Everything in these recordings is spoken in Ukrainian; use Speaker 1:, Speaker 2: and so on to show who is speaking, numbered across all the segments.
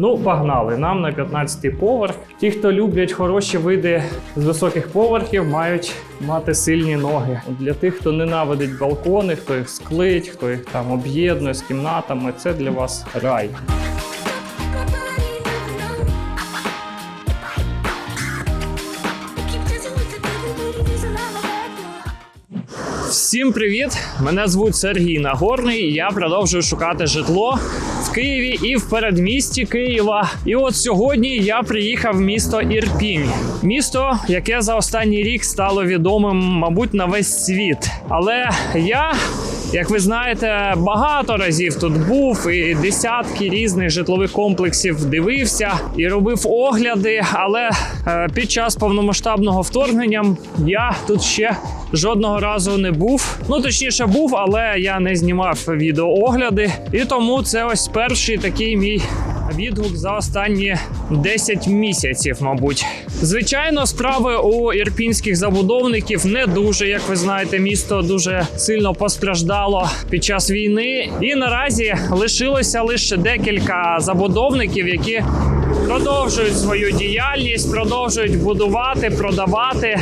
Speaker 1: Ну, погнали. Нам на 15-й поверх. Ті, хто люблять хороші види з високих поверхів, мають мати сильні ноги. Для тих, хто ненавидить балкони, хто їх склить, хто їх там об'єднує з кімнатами, це для вас рай. Всім привіт! Мене звуть Сергій Нагорний. і Я продовжую шукати житло Києві і в передмісті Києва. І от сьогодні я приїхав в місто Ірпінь, місто, яке за останній рік стало відомим, мабуть, на весь світ. Але я. Як ви знаєте, багато разів тут був і десятки різних житлових комплексів дивився і робив огляди. Але е, під час повномасштабного вторгнення я тут ще жодного разу не був. Ну точніше був, але я не знімав відеоогляди. І тому це ось перший такий мій відгук за останні 10 місяців, мабуть. Звичайно, справи у ірпінських забудовників не дуже, як ви знаєте, місто дуже сильно постраждало під час війни. І наразі лишилося лише декілька забудовників, які продовжують свою діяльність, продовжують будувати, продавати.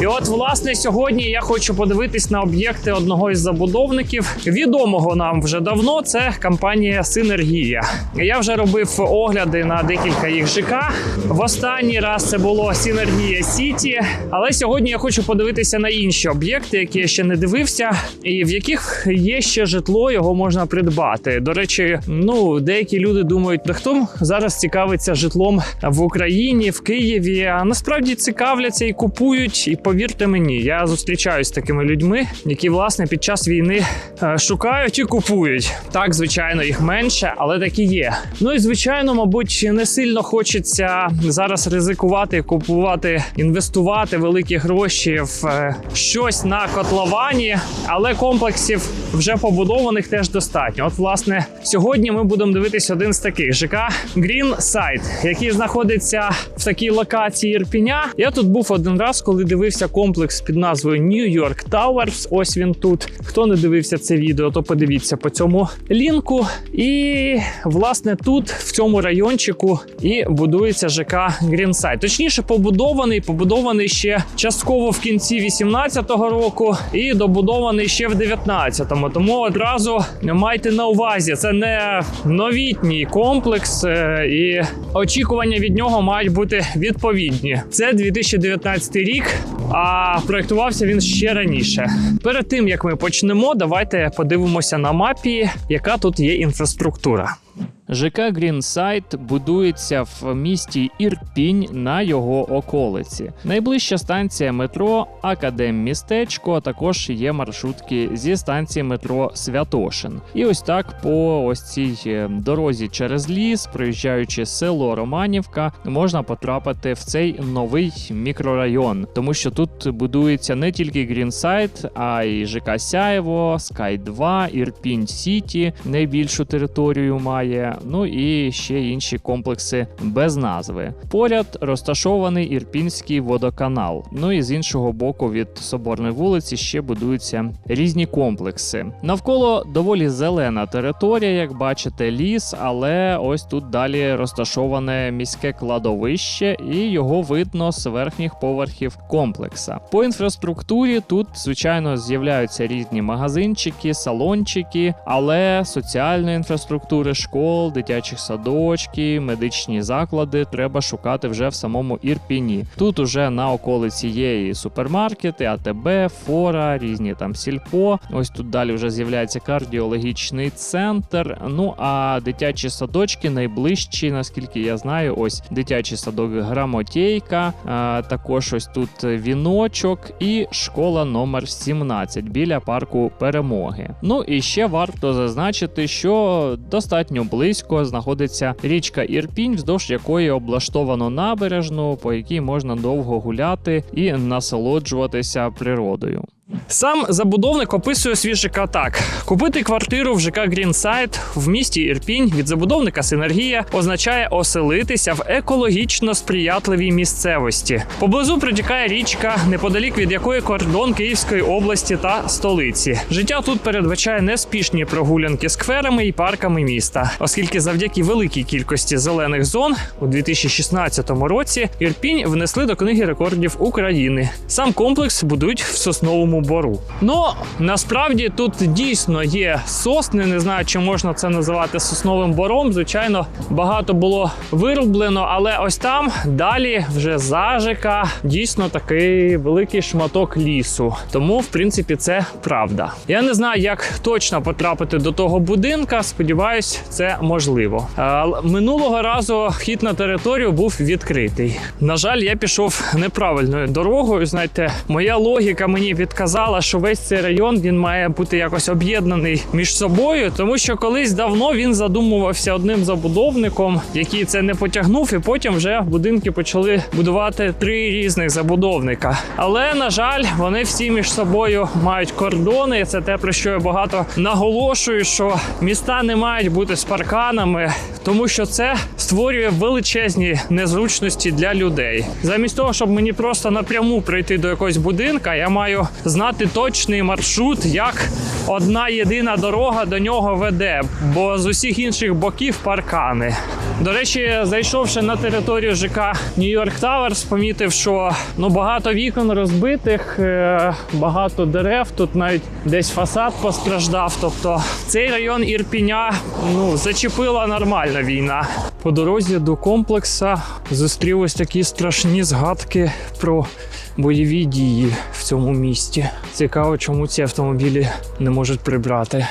Speaker 1: І от, власне, сьогодні я хочу подивитись на об'єкти одного із забудовників, відомого нам вже давно. Це компанія Синергія. Я вже робив огляди на декілька їх ЖК. В останній раз це було Синергія Сіті. Але сьогодні я хочу подивитися на інші об'єкти, які я ще не дивився, і в яких є ще житло, його можна придбати. До речі, ну деякі люди думають, хто зараз цікавиться житлом в Україні, в Києві. А насправді цікавляться і купують. І повірте мені, я зустрічаюсь з такими людьми, які власне під час війни е, шукають і купують. Так, звичайно, їх менше, але такі є. Ну і звичайно, мабуть, не сильно хочеться зараз ризикувати, купувати, інвестувати великі гроші в е, щось на котловані, але комплексів вже побудованих теж достатньо. От, власне, сьогодні ми будемо дивитися один з таких ЖК Green Side, який знаходиться в такій локації Ірпіня. Я тут був один раз, коли дивився комплекс під назвою New York Towers. Ось він тут. Хто не дивився це відео, то подивіться по цьому лінку. І власне тут, в цьому райончику, і будується ЖК Грінсайд. Точніше, побудований, побудований ще частково в кінці 18-го року і добудований ще в 19-му. Тому одразу майте на увазі, це не новітній комплекс, е, і очікування від нього мають бути відповідні. Це 2019 рік. А проєктувався він ще раніше. Перед тим як ми почнемо, давайте подивимося на мапі, яка тут є інфраструктура. ЖК Грінсайд будується в місті Ірпінь на його околиці. Найближча станція метро Академмістечко, а також є маршрутки зі станції метро Святошин. І ось так по ось цій е, дорозі через ліс, проїжджаючи село Романівка, можна потрапити в цей новий мікрорайон, тому що тут будується не тільки Грінсайд, а й ЖК Сяєво, Скай 2, Ірпінь Сіті найбільшу територію має. Ну і ще інші комплекси без назви. Поряд розташований Ірпінський водоканал. Ну і з іншого боку від Соборної вулиці ще будуються різні комплекси. Навколо доволі зелена територія, як бачите, ліс, але ось тут далі розташоване міське кладовище, і його видно з верхніх поверхів комплекса. По інфраструктурі тут, звичайно, з'являються різні магазинчики, салончики, але соціальної інфраструктури, школ, дитячих садочків, медичні заклади треба шукати вже в самому Ірпіні. Тут уже на околиці є і супермаркети, АТБ, Фора, різні там сільпо. Ось тут далі вже з'являється кардіологічний центр. Ну а дитячі садочки найближчі, наскільки я знаю, ось дитячий садок Грамотейка. а, Також ось тут віночок і школа номер 17 біля парку перемоги. Ну і ще варто зазначити, що достатньо близько знаходиться річка Ірпінь, вздовж якої облаштовано набережну, по якій можна довго гуляти і насолоджуватися природою. Сам забудовник описує свій ЖК так: купити квартиру в ЖК Грінсайд в місті Ірпінь від забудовника Синергія означає оселитися в екологічно сприятливій місцевості. Поблизу протікає річка, неподалік від якої кордон Київської області та столиці. Життя тут передбачає неспішні прогулянки скверами і парками міста, оскільки завдяки великій кількості зелених зон у 2016 році Ірпінь внесли до книги рекордів України. Сам комплекс будують в сосновому бору. Ну насправді тут дійсно є сосни. Не знаю, чи можна це називати сосновим бором. Звичайно, багато було вироблено, але ось там далі вже зажика дійсно такий великий шматок лісу. Тому, в принципі, це правда. Я не знаю, як точно потрапити до того будинка. Сподіваюсь, це можливо. Минулого разу вхід на територію був відкритий. На жаль, я пішов неправильною дорогою. Знаєте, моя логіка мені підказала, що весь цей район він має бути якось об'єднаний між собою, тому що колись давно він задумувався одним забудовником, який це не потягнув, і потім вже будинки почали будувати три різних забудовника. Але на жаль, вони всі між собою мають кордони. Це те про що я багато наголошую, що міста не мають бути з парканами, тому що це створює величезні незручності для людей. Замість того, щоб мені просто напряму прийти до якогось будинка, я маю знати точний маршрут, як одна єдина дорога до нього веде, бо з усіх інших боків паркани. До речі, зайшовши на територію ЖК Нью-Йорк Таверс, помітив, що ну багато вікон розбитих, е, багато дерев. Тут навіть десь фасад постраждав. Тобто цей район Ірпіня ну зачепила нормальна війна. По дорозі до комплекса зустрів ось такі страшні згадки про бойові дії в цьому місті. Цікаво, чому ці автомобілі не можуть прибрати.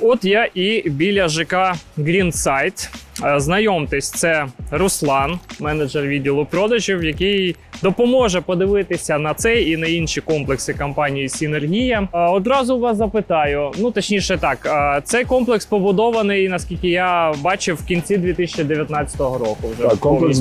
Speaker 1: От я і біля ЖК Грінсайд. Е, Знайомтесь, це Руслан, менеджер відділу продажів, який допоможе подивитися на цей і на інші комплекси компанії Сінергія. Е, Одразу вас запитаю. Ну точніше, так е, цей комплекс побудований, наскільки я бачив, в кінці 2019 року. Вже
Speaker 2: Так, комплекс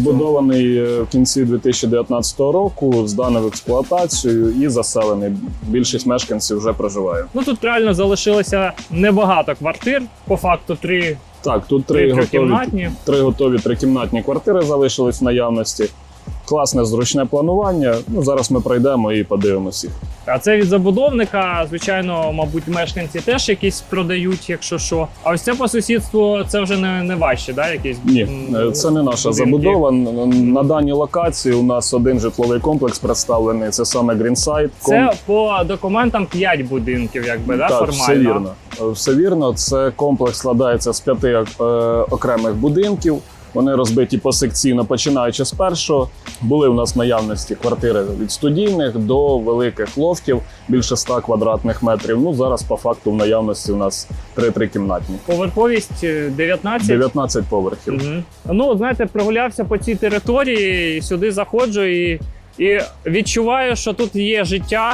Speaker 2: е, в кінці 2019 року, зданий в експлуатацію і заселений. Більшість мешканців вже проживає.
Speaker 1: Ну тут реально залишилося небагато квартир. По факту три,
Speaker 2: Так, тут три
Speaker 1: три
Speaker 2: готові,
Speaker 1: трикімнатні.
Speaker 2: три готові трикімнатні квартири залишились в наявності. Класне зручне планування. Ну зараз ми пройдемо і подивимося.
Speaker 1: А це від забудовника. Звичайно, мабуть, мешканці теж якісь продають, якщо що. А ось це по сусідству це вже не, не ваші, да? Якісь
Speaker 2: Ні, е, це не наша
Speaker 1: будинки?
Speaker 2: забудова. На даній локації у нас один житловий комплекс представлений. Це саме Грінсайд.
Speaker 1: Це по документам 5 будинків, якби да,
Speaker 2: так,
Speaker 1: формально.
Speaker 2: все вірно. Е, Все вірно. Це комплекс складається з п'яти е, окремих будинків. Вони розбиті посекційно, починаючи з першого. Були у нас наявності квартири від студійних до великих лофтів, більше 100 квадратних метрів. Ну зараз по факту в наявності у нас три трикімнатні,
Speaker 1: Поверховість е, 19.
Speaker 2: 19 поверхів.
Speaker 1: Угу. Ну, знаєте, прогулявся по цій території, сюди заходжу і. І відчуваю, що тут є життя,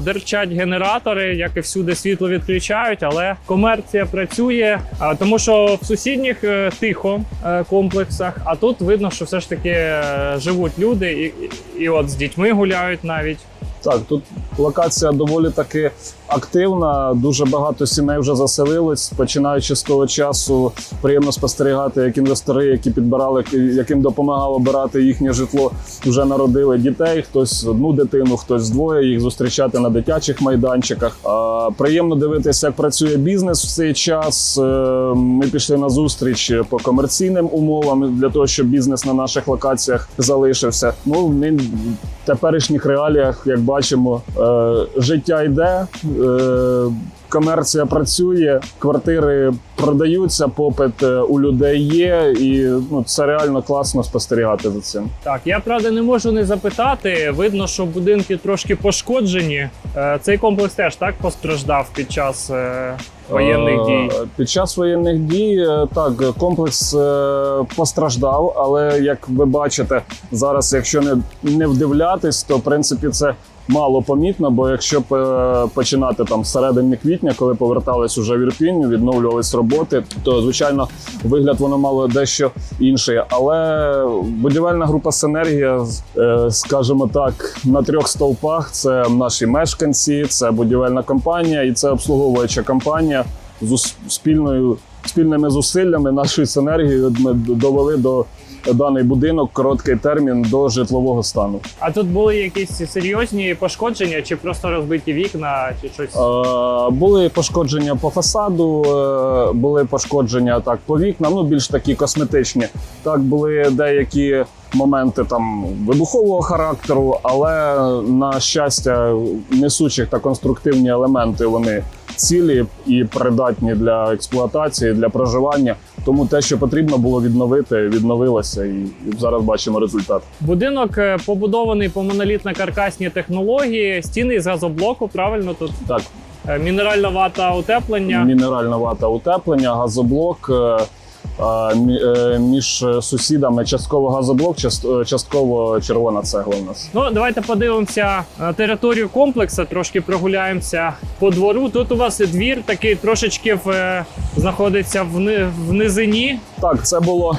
Speaker 1: дерчать генератори, як і всюди світло відключають, але комерція працює, тому що в сусідніх е, тихо е, комплексах, а тут видно, що все ж таки е, живуть люди, і, і, і от з дітьми гуляють навіть.
Speaker 2: Так, тут локація доволі таки активна. Дуже багато сімей вже заселились. Починаючи з того часу, приємно спостерігати, як інвестори, які підбирали, яким допомагав обирати їхнє житло, вже народили дітей. Хтось одну дитину, хтось двоє. Їх зустрічати на дитячих майданчиках. Приємно дивитися, як працює бізнес в цей час. Е, Ми пішли на зустріч по комерційним умовам для того, щоб бізнес на наших локаціях залишився. Ну ми в теперішніх реаліях, як бачимо, е, життя йде. Е, Комерція працює, квартири продаються, попит е, у людей є, і ну це реально класно спостерігати за цим.
Speaker 1: Так, я правда не можу не запитати. Видно, що будинки трошки пошкоджені. Е, Цей комплекс теж так постраждав під час воєнних дій.
Speaker 2: Під час воєнних дій так комплекс постраждав, але як ви бачите, зараз, якщо не, не вдивлятись, то в принципі це мало помітно, бо якщо починати там середини квітня, коли повертались уже в Ірпінь, відновлювались роботи, то звичайно вигляд воно мало дещо інший. Але будівельна група Синергія, е, скажімо так, на трьох стовпах це наші мешканці, це будівельна компанія і це обслуговуюча компанія з спільною спільними зусиллями нашої синергії ми довели до даний будинок короткий термін до житлового стану.
Speaker 1: А тут були якісь серйозні пошкодження, чи просто розбиті вікна, чи щось.
Speaker 2: Е, Були пошкодження по фасаду, е, були пошкодження так по вікнам, ну більш такі косметичні. Так були деякі моменти там вибухового характеру, але на щастя, несучих та конструктивні елементи вони цілі і придатні для експлуатації, для проживання. Тому те, що потрібно було відновити, відновилося, і зараз бачимо результат.
Speaker 1: Будинок е, побудований по монолітно-каркасній технології, стіни з газоблоку, правильно тут
Speaker 2: Так,
Speaker 1: Е, мінеральна вата утеплення.
Speaker 2: мінеральна вата утеплення, газоблок. Е, е, мі- е, Між сусідами частково газоблок, е, частково червона цегла у нас.
Speaker 1: Ну, давайте подивимося на територію комплексу, трошки прогуляємося по двору. Тут у вас двір такий трошечки в, е, знаходиться в, в низині.
Speaker 2: Так, це було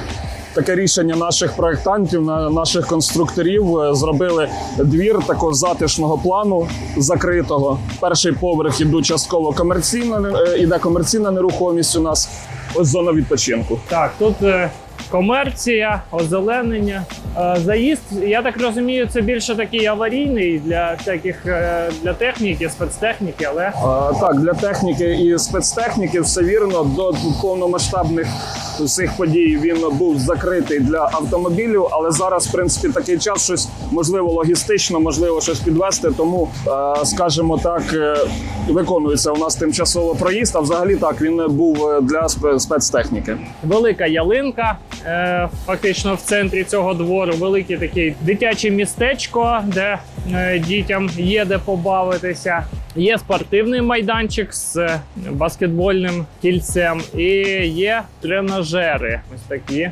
Speaker 2: таке рішення наших проєктантів, на- наших конструкторів. Е, Зробили двір такого затишного плану закритого. Перший поверх іде частково комерційна, е, іде комерційна нерухомість у нас. Ось зона відпочинку.
Speaker 1: Так, тут е, комерція, озеленення. Е, заїзд, я так розумію, це більше такий аварійний для всяких е, для техніки, спецтехніки, але
Speaker 2: Е, Так, для техніки і спецтехніки все вірно. До повномасштабних цих подій він був закритий для автомобілів, але зараз, в принципі, такий час, щось можливо логістично, можливо, щось підвести. Тому, е, скажімо так, е, виконується у нас тимчасово проїзд. А взагалі так він був е, для спецтехніки.
Speaker 1: велика ялинка, фактично в центрі цього двору, велике таке дитяче містечко, де дітям є де побавитися. Є спортивний майданчик з е, баскетбольним кільцем, і є тренажери. Ось такі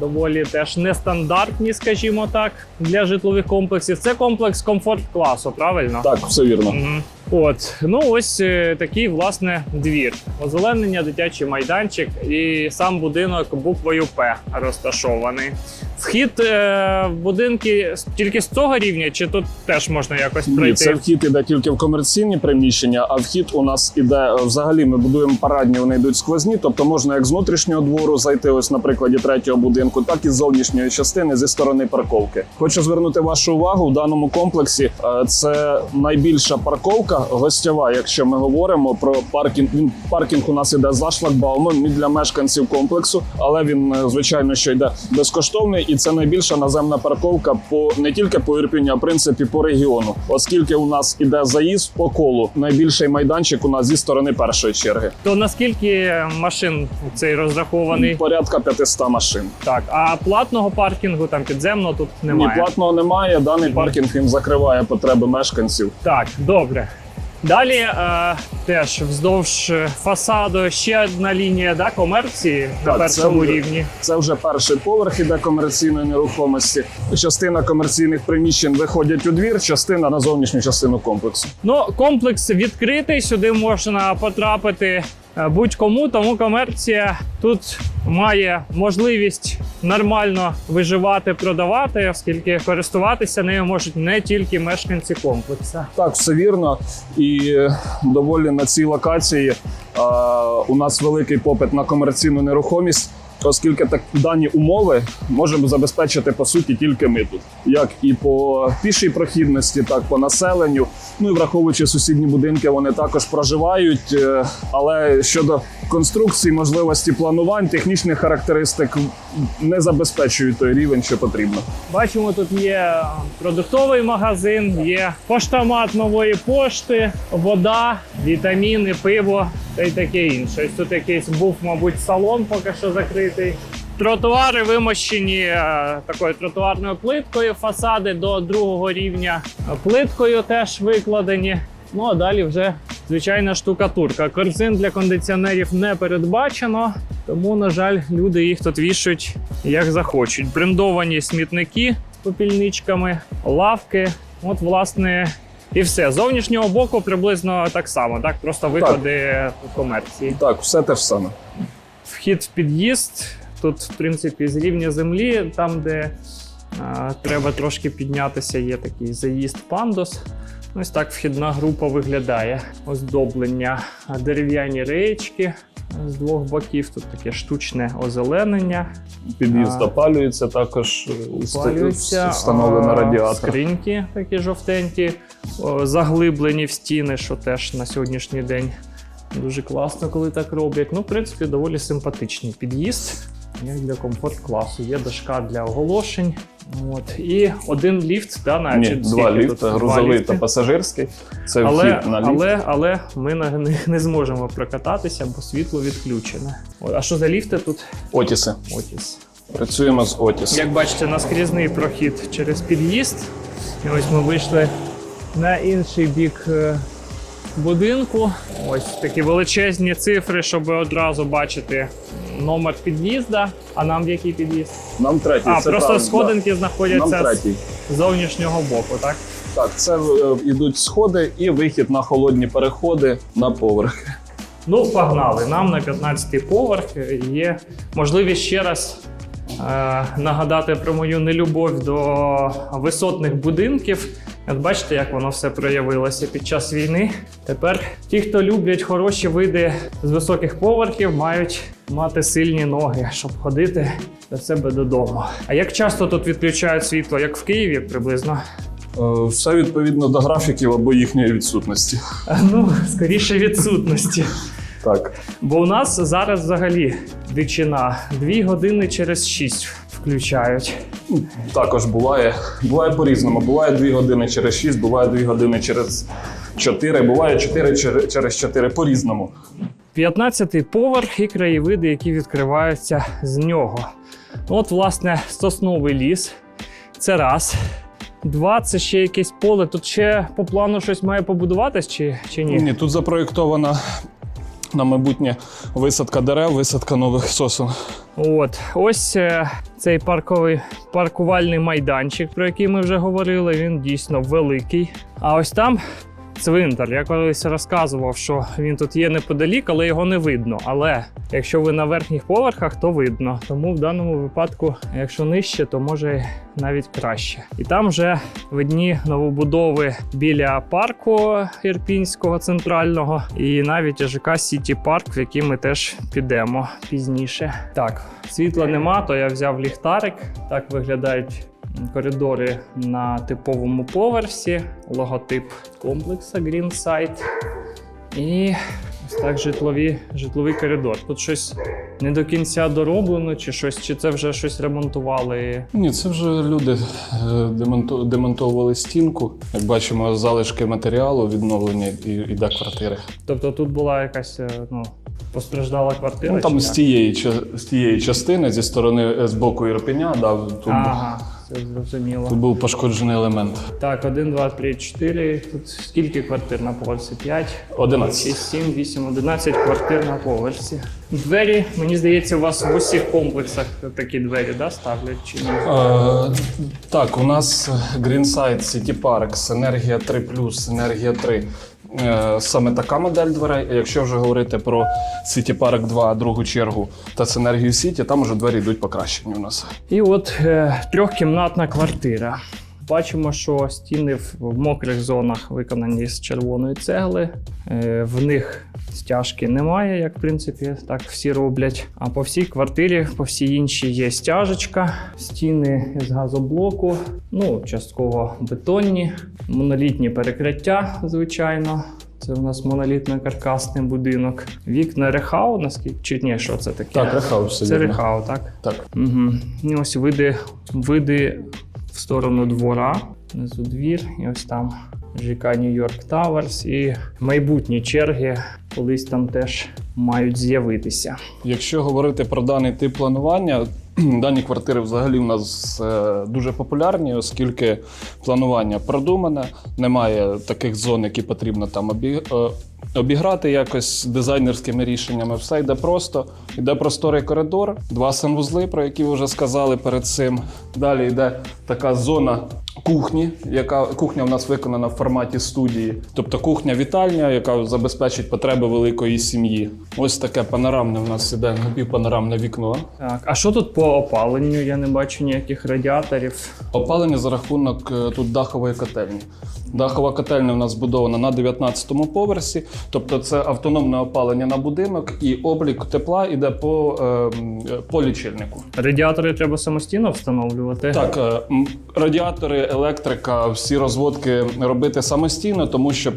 Speaker 1: доволі теж нестандартні, скажімо так, для житлових комплексів. Це комплекс комфорт класу, правильно?
Speaker 2: Так, все вірно.
Speaker 1: Мгм. От, ну ось е, такий власне двір. Озеленення, дитячий майданчик і сам будинок буквою П розташований. Вхід е, в будинки тільки з цього рівня, чи тут теж можна якось
Speaker 2: Ні,
Speaker 1: пройти?
Speaker 2: це вхід іде тільки в комерційні приміщення, а вхід у нас іде е, взагалі. Ми будуємо парадні, вони йдуть сквозні, тобто можна як з внутрішнього двору зайти, ось на прикладі третього будинку, так і з зовнішньої частини зі сторони парковки. Хочу звернути вашу увагу в даному комплексі. Це найбільша парковка гостьова. Якщо ми говоримо про паркінг, він паркінг у нас іде за шлагбаумом для мешканців комплексу, але він е, звичайно що йде безкоштовний, і це найбільша наземна парковка по не тільки по Ірпіню, а в принципі по регіону, оскільки у нас іде заїзд по колу. Найбільший майданчик у нас зі сторони першої черги.
Speaker 1: То наскільки машин цей розрахований?
Speaker 2: Порядка 500 машин.
Speaker 1: Так, а платного паркінгу там підземного тут немає.
Speaker 2: Ні, платного немає. Даний паркінг він закриває потреби мешканців.
Speaker 1: Так, добре. Далі е, теж вздовж фасаду ще одна лінія да, комерції на
Speaker 2: Так,
Speaker 1: першому
Speaker 2: це вже-
Speaker 1: рівні.
Speaker 2: Це вже перший поверх іде комерційної нерухомості. Частина комерційних приміщень виходять у двір, частина на зовнішню частину комплексу.
Speaker 1: Ну, комплекс відкритий, сюди можна потрапити будь-кому, тому комерція тут має можливість нормально виживати, продавати, оскільки користуватися нею можуть не тільки мешканці комплексу.
Speaker 2: Так, все вірно. І е, доволі на цій локації е, у нас великий попит на комерційну нерухомість. Оскільки так дані умови можемо забезпечити по суті тільки ми тут, як і по пішій прохідності, так по населенню. Ну і враховуючи сусідні будинки, вони також проживають. Е, Але щодо конструкції, можливості планувань, технічних характеристик не забезпечують той рівень, що потрібно.
Speaker 1: Бачимо, тут є продуктовий магазин, є поштомат нової пошти, вода, вітаміни, пиво та й таке інше. Ось тут якийсь був, мабуть, салон поки що закритий. Тротуари вимощені е, такою тротуарною плиткою, фасади до другого рівня плиткою теж викладені. Ну а далі вже звичайна штукатурка. Корзин для кондиціонерів не передбачено, тому, на жаль, люди їх тут вішають як захочуть. Брендовані смітники з попільничками, лавки. От, власне, І все. З зовнішнього боку приблизно так само, так? Просто виходи комерції.
Speaker 2: Так, все те ж саме.
Speaker 1: Вхід в під'їзд. Тут, в принципі, з рівня землі, там, де а, треба трошки піднятися, є такий заїзд пандус. Ось так вхідна група виглядає. Оздоблення, дерев'яні реєчки з двох боків. Тут таке штучне озеленення.
Speaker 2: Під'їзд опалюється, також е,
Speaker 1: Опалюється,
Speaker 2: встановлено радіатор.
Speaker 1: Скриньки такі жовтенькі, заглиблені в стіни, що теж на сьогоднішній день дуже класно, коли так роблять. Ну, в принципі, доволі симпатичний під'їзд. Як для комфорт класу. Є дошка для оголошень. От. І один ліфт, да,
Speaker 2: Ні, два
Speaker 1: тут?
Speaker 2: Грузовий та пасажирський. Це
Speaker 1: Але,
Speaker 2: вхід на ліфт.
Speaker 1: але, але ми на них не зможемо прокататися, бо світло відключене. О, А що за ліфти тут?
Speaker 2: Отіси.
Speaker 1: Отіс.
Speaker 2: Працюємо з Отіс.
Speaker 1: Як бачите, наскрізний прохід через під'їзд. І ось ми вийшли на інший бік е, будинку. Ось такі величезні цифри, щоб одразу бачити номер під'їзда. А нам в який під'їзд?
Speaker 2: Нам третій.
Speaker 1: А,
Speaker 2: це
Speaker 1: просто
Speaker 2: правильно,
Speaker 1: сходинки
Speaker 2: да.
Speaker 1: знаходяться
Speaker 2: Нам
Speaker 1: з зовнішнього боку, так?
Speaker 2: Так, це е, йдуть сходи і вихід на холодні переходи на поверхи.
Speaker 1: Ну, погнали. Нам на 15-й поверх є можливість ще раз е, нагадати про мою нелюбов до висотних будинків. От бачите, як воно все проявилося під час війни. Тепер ті, хто люблять хороші види з високих поверхів, мають мати сильні ноги, щоб ходити до себе додому. А як часто тут відключають світло, як в Києві приблизно?
Speaker 2: Е, Все відповідно до графіків або їхньої відсутності.
Speaker 1: Ну, скоріше відсутності.
Speaker 2: Так.
Speaker 1: Бо у нас зараз взагалі дичина. Дві години через шість включають.
Speaker 2: Також буває. Буває по-різному. Буває 2 години через 6, буває 2 години через 4, буває 4 через 4 по-різному.
Speaker 1: 15-й поверх і краєвиди, які відкриваються з нього. От, власне, сосновий ліс. Це раз. Два це ще якесь поле. Тут ще по плану щось має побудуватись чи, чи ні?
Speaker 2: Ні, тут запроєктована на майбутнє висадка дерев, висадка нових сосен.
Speaker 1: От ось е, цей парковий паркувальний майданчик, про який ми вже говорили. Він дійсно великий. А ось там цвинтар. Я колись розказував, що він тут є неподалік, але його не видно. Але якщо ви на верхніх поверхах, то видно. Тому в даному випадку, якщо нижче, то може навіть краще. І там вже видні новобудови біля парку Ірпінського центрального, і навіть ЖК Сіті Парк, в який ми теж підемо пізніше. Так, світла нема, то я взяв ліхтарик. Так виглядають коридори на типовому поверсі, логотип комплексу Greenside. І ось так житлові, житловий коридор. Тут щось не до кінця дороблено, чи щось, чи це вже щось ремонтували.
Speaker 2: Ні, це вже люди е, демонту- демонтовували стінку. Як бачимо, залишки матеріалу відновлення і йде квартири.
Speaker 1: Тобто тут була якась е, ну, постраждала квартира.
Speaker 2: Ну, там з тієї, з тієї частини, зі сторони е, з боку Ірпеня, да, тут,
Speaker 1: Ага, все зрозуміло.
Speaker 2: тут був пошкоджений елемент.
Speaker 1: Так, 1, 2, 3, 4. Тут скільки квартир на поверсі? 5,
Speaker 2: 11.
Speaker 1: 6, 7, 8, 11 квартир на поверсі. Двері, мені здається, у вас в усіх комплексах такі двері да, ставлять чи ні?
Speaker 2: Е, так, у нас Greenside, City Park, Енергія 3 Енергія 3. Е, саме така модель дверей. А Якщо вже говорити про City Park 2, другу чергу та Синергію Сіті, там вже двері йдуть покращені у нас.
Speaker 1: І от е, трьохкімнатна квартира. Бачимо, що стіни в, мокрих зонах виконані з червоної цегли. Е, в них стяжки немає, як в принципі так всі роблять. А по всій квартирі, по всій іншій є стяжечка, стіни з газоблоку, ну частково бетонні, монолітні перекриття, звичайно. Це у нас монолітно-каркасний будинок. Вікна рехау, наскільки чи ні, що це таке?
Speaker 2: Так, рехау, все
Speaker 1: Це
Speaker 2: вірно.
Speaker 1: рехау, так?
Speaker 2: Так.
Speaker 1: Угу. І ось види, види сторону двора, внизу двір, і ось там ЖК Нью-Йорк Тауерс і майбутні черги колись там теж мають з'явитися.
Speaker 2: Якщо говорити про даний тип планування, дані квартири взагалі в нас е, дуже популярні, оскільки планування продумане, немає таких зон, які потрібно там е, обіграти якось дизайнерськими рішеннями. Все йде просто. Йде просторий коридор, два санвузли, про які ви вже сказали перед цим. Далі йде така зона кухні, яка кухня у нас виконана в форматі студії, тобто кухня-вітальня, яка забезпечить потреби великої сім'ї. Ось таке панорамне у нас іде напівпанорамне вікно.
Speaker 1: Так, а що тут по опаленню? Я не бачу ніяких радіаторів.
Speaker 2: Опалення за рахунок е, тут дахової котельні. Дахова котельня у нас збудована на 19-му поверсі, тобто це автономне опалення на будинок і облік тепла йде по, е, по лічильнику.
Speaker 1: Радіатори треба самостійно встановлювати.
Speaker 2: Так, е, радіатори, електрика, всі розводки робити самостійно, тому що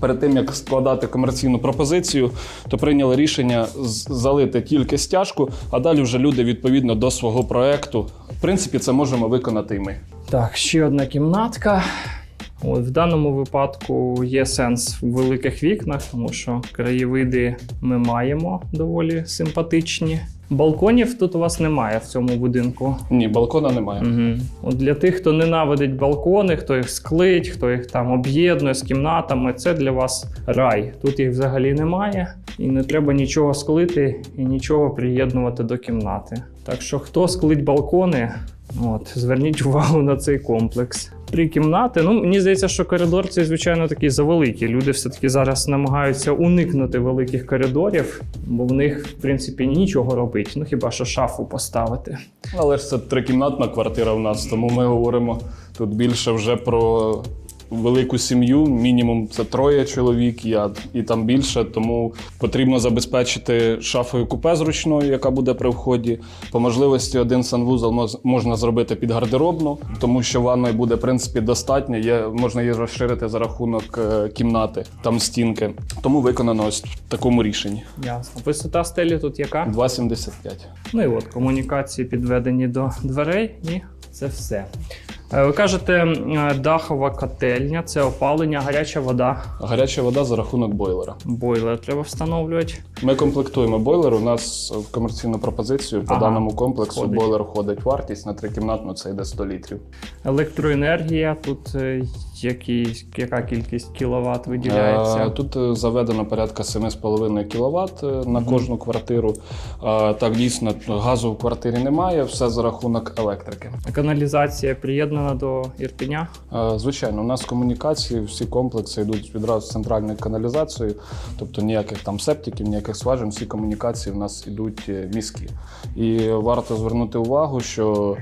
Speaker 2: перед тим як складати комерційну пропозицію, то прийняли рішення залити тільки стяжку, а далі вже люди відповідно до свого проекту. В принципі, це можемо виконати і ми.
Speaker 1: Так, ще одна кімнатка. От, в даному випадку є сенс в великих вікнах, тому що краєвиди ми маємо доволі симпатичні. Балконів тут у вас немає в цьому будинку.
Speaker 2: Ні, балкона немає.
Speaker 1: Угу. От для тих, хто ненавидить балкони, хто їх склить, хто їх там об'єднує з кімнатами, це для вас рай. Тут їх взагалі немає, і не треба нічого склити і нічого приєднувати до кімнати. Так що, хто склить балкони, от, зверніть увагу на цей комплекс. Три кімнати. Ну, мені здається, що коридор цей, звичайно, такий завеликий. Люди все-таки зараз намагаються уникнути великих коридорів, бо в них, в принципі, нічого робити. Ну хіба що шафу поставити.
Speaker 2: Але ж це трикімнатна квартира в нас, тому ми говоримо тут більше вже про велику сім'ю. Мінімум це троє чоловік, я і там більше. Тому потрібно забезпечити шафою купе зручною, яка буде при вході. По можливості один санвузол можна зробити під гардеробну, тому що ванної буде в принципі достатньо. Є можна її розширити за рахунок е, кімнати, там стінки. Тому виконано ось в такому рішенні.
Speaker 1: Ясно. Висота стелі тут яка?
Speaker 2: 2,75.
Speaker 1: Ну і от комунікації підведені до дверей, і це все. Е, Ви кажете, е, дахова котельня, це опалення, гаряча вода,
Speaker 2: Гаряча вода за рахунок бойлера.
Speaker 1: бойлер треба встановлювати.
Speaker 2: Ми комплектуємо бойлер. У нас в комерційну пропозицію по
Speaker 1: Ага,
Speaker 2: даному комплексу
Speaker 1: входить.
Speaker 2: бойлер входить вартість на трикімнатну, це йде 100 літрів.
Speaker 1: Електроенергія, тут е, які, яка кількість кіловат виділяється.
Speaker 2: Е, Тут е, заведено порядка 7,5 кВт е, на кожну квартиру. Так, дійсно, газу в квартирі немає, все за рахунок електрики.
Speaker 1: Каналізація приєднана до Ірпеня.
Speaker 2: Звичайно, у нас комунікації, всі комплекси йдуть відразу з центральною каналізацією, тобто ніяких там септиків, ніяких сважин, всі комунікації в нас йдуть міські. І варто звернути увагу, що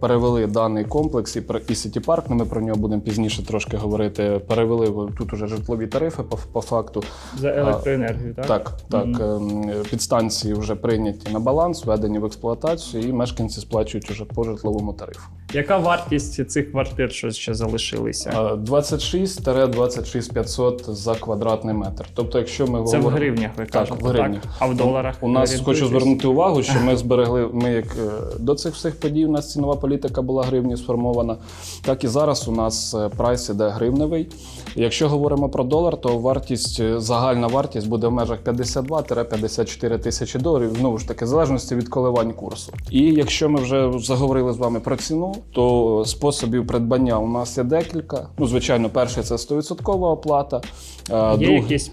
Speaker 2: перевели даний комплекс і Сіті Парк, ну ми про нього будемо пізніше трошки говорити. Перевели тут уже житлові тарифи по, по факту.
Speaker 1: За електроенергію, так?
Speaker 2: Так, так.
Speaker 1: Мгм.
Speaker 2: ем, Підстанції вже прийняті на баланс, введені в експлуатацію, і мешканці сплачують уже по житловому тарифу.
Speaker 1: Яка вартість цих квартир, що ще залишилися?
Speaker 2: Е, 26-26 500 за квадратний метр. Тобто, якщо ми
Speaker 1: Це в гривнях, ви
Speaker 2: Так,
Speaker 1: кажете,
Speaker 2: в гривнях.
Speaker 1: А в доларах?
Speaker 2: У нас хочу звернути увагу, що ми зберегли. Ми як е, до цих всіх подій у нас цінова політика була гривні сформована, так і зараз у нас е, прайс іде гривневий. Якщо говоримо про долар, то вартість е, загальна вартість буде в межах 52-54 тисячі доларів. Знову ж таки, в залежності від коливань курсу. І якщо ми вже заговорили з вами про ціну, то способів придбання у нас є декілька. Ну, звичайно, перший це 100% оплата. е,
Speaker 1: Є
Speaker 2: другий-
Speaker 1: якісь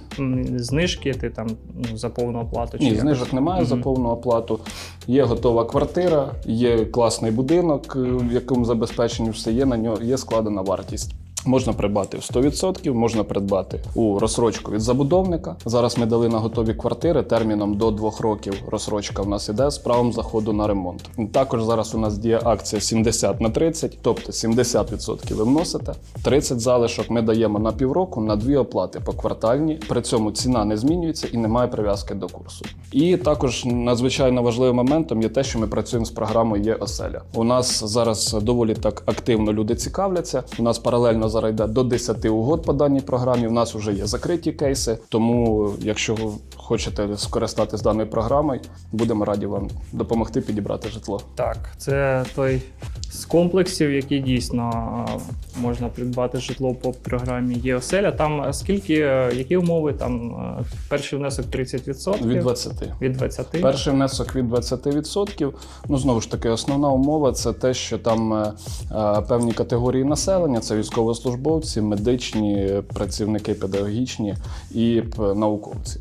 Speaker 1: знижки, ти там ну, за повну оплату? чи
Speaker 2: ні,
Speaker 1: якось?
Speaker 2: знижок немає за повну оплату. Є готова квартира, є класний будинок, е, в якому забезпечені все є. На нього є складена вартість. Можна придбати в 100%, можна придбати у розсрочку від забудовника. Зараз ми дали на готові квартири терміном до двох років. Розсрочка в нас іде з правом заходу на ремонт. Також зараз у нас діє акція 70 на 30, тобто 70% ви вносите, 30 залишок ми даємо на півроку на дві оплати поквартальні. При цьому ціна не змінюється і немає прив'язки до курсу. І також надзвичайно важливим моментом є те, що ми працюємо з програмою Є оселя. У нас зараз доволі так активно люди цікавляться. У нас паралельно зараз йде до 10 угод по даній програмі. У нас вже є закриті кейси. Тому, якщо ви хочете скористатись даною програмою, будемо раді вам допомогти підібрати житло.
Speaker 1: Так, це той з комплексів, які дійсно можна придбати житло по програмі ЄОСЕЛЯ. Там а, скільки, е, які умови? Там е, перший внесок 30%?
Speaker 2: Від 20.
Speaker 1: Від 20?
Speaker 2: Перший внесок від 20%. Ну знову ж таки, основна умова це те, що там е, е, певні категорії населення: це військовослужбовці, медичні, працівники педагогічні і науковці.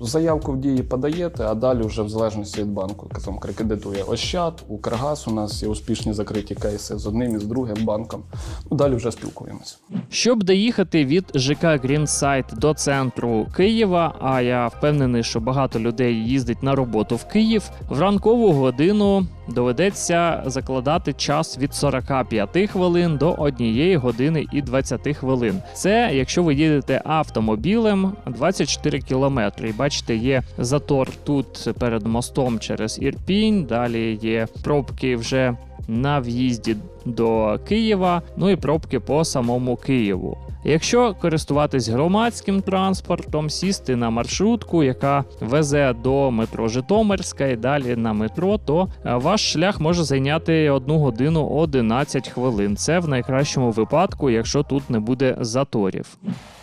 Speaker 2: Заявку в дії подаєте, а далі вже в залежності від банку там кредитує Ощад, Укргаз. У нас є успішні закриті кейси з одним і з другим банком. Ну, далі вже спілкуємося.
Speaker 1: Щоб доїхати від ЖК Грінсайт до центру Києва, а я впевнений, що багато людей їздить на роботу в Київ, в ранкову годину доведеться закладати час від 45 хвилин до 1 години і 20 хвилин. Це якщо ви їдете автомобілем 24 кілометри. І бачите, є затор тут перед мостом через Ірпінь. Далі є пробки вже на в'їзді до Києва, ну і пробки по самому Києву. Якщо користуватись громадським транспортом, сісти на маршрутку, яка везе до метро Житомирська і далі на метро, то е, ваш шлях може зайняти 1 годину 11 хвилин. Це в найкращому випадку, якщо тут не буде заторів.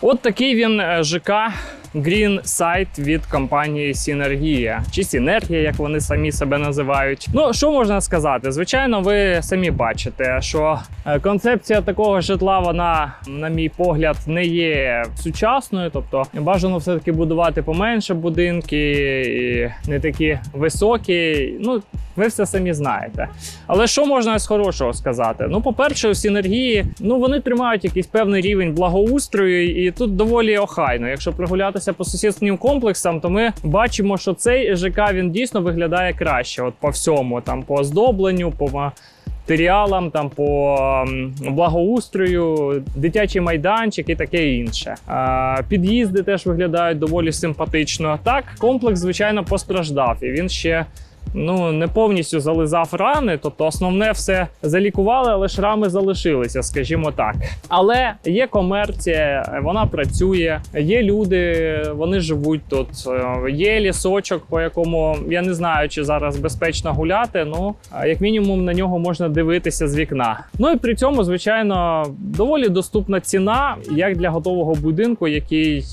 Speaker 1: От такий він е, ЖК Green Site від компанії Сінергія чи Сінергія, як вони самі себе називають. Ну що можна сказати? Звичайно, ви самі бачите, що е, концепція такого житла, вона, на мій погляд, не є сучасною. Тобто бажано все таки будувати поменше будинки, і не такі високі. Ну ви все самі знаєте. Але що можна з хорошого сказати? Ну, по-перше, у синергії ну вони тримають якийсь певний рівень благоустрою, і тут доволі охайно. Якщо прогулятися по сусіднім комплексам, то ми бачимо, що цей ЖК він дійсно виглядає краще. От по всьому, там по оздобленню, по матеріалам, там по благоустрою, дитячий майданчик і таке інше. Під'їзди теж виглядають доволі симпатично. Так, комплекс, звичайно, постраждав, і він ще ну не повністю зализав рани, тобто основне все залікували, але шрами залишилися, скажімо так. Але є комерція, вона працює, є люди, вони живуть тут. е, Є лісочок, по якому я не знаю, чи зараз безпечно гуляти. Ну як мінімум на нього можна дивитися з вікна. Ну і при цьому, звичайно, доволі доступна ціна, як для готового будинку, який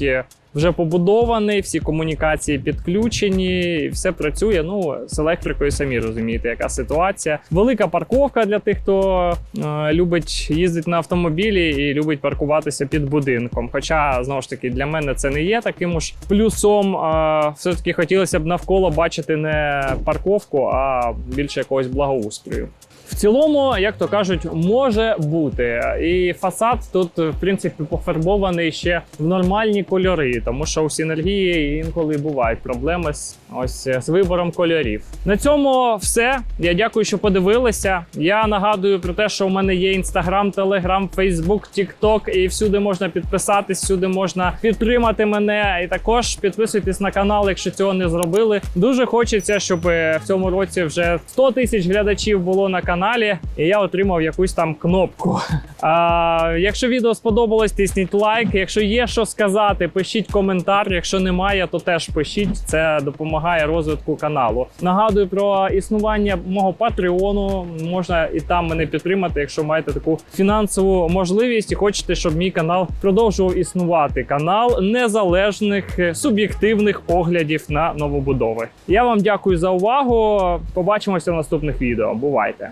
Speaker 1: вже побудований, всі комунікації підключені, і все працює. Ну з електрикою самі розумієте, яка ситуація. Велика парковка для тих, хто е, любить їздити на автомобілі і любить паркуватися під будинком. Хоча знову ж таки для мене це не є таким уж плюсом. Е, все таки хотілося б навколо бачити не парковку, а більше якогось благоустрою. В цілому, як то кажуть, може бути. І фасад тут, в принципі, пофарбований ще в нормальні кольори, тому що у синергії інколи бувають проблеми з ось з вибором кольорів. На цьому все. Я дякую, що подивилися. Я нагадую про те, що у мене є інстаграм, телеграм, фейсбук, тікток, і всюди можна підписатись, всюди можна підтримати мене. І також підписуйтесь на канал, якщо цього не зробили. Дуже хочеться, щоб е, в цьому році вже 100 тисяч глядачів було на каналі, і я отримав якусь там кнопку. А, якщо відео сподобалось, тисніть лайк. Якщо є що сказати, пишіть коментар. Якщо немає, то теж пишіть. Це допомагає розвитку каналу. Нагадую про існування мого патреону. Можна і там мене підтримати, якщо маєте таку фінансову можливість і хочете, щоб мій канал продовжував існувати. Канал незалежних суб'єктивних оглядів на новобудови. Я вам дякую за увагу. Побачимося в наступних відео. Бувайте!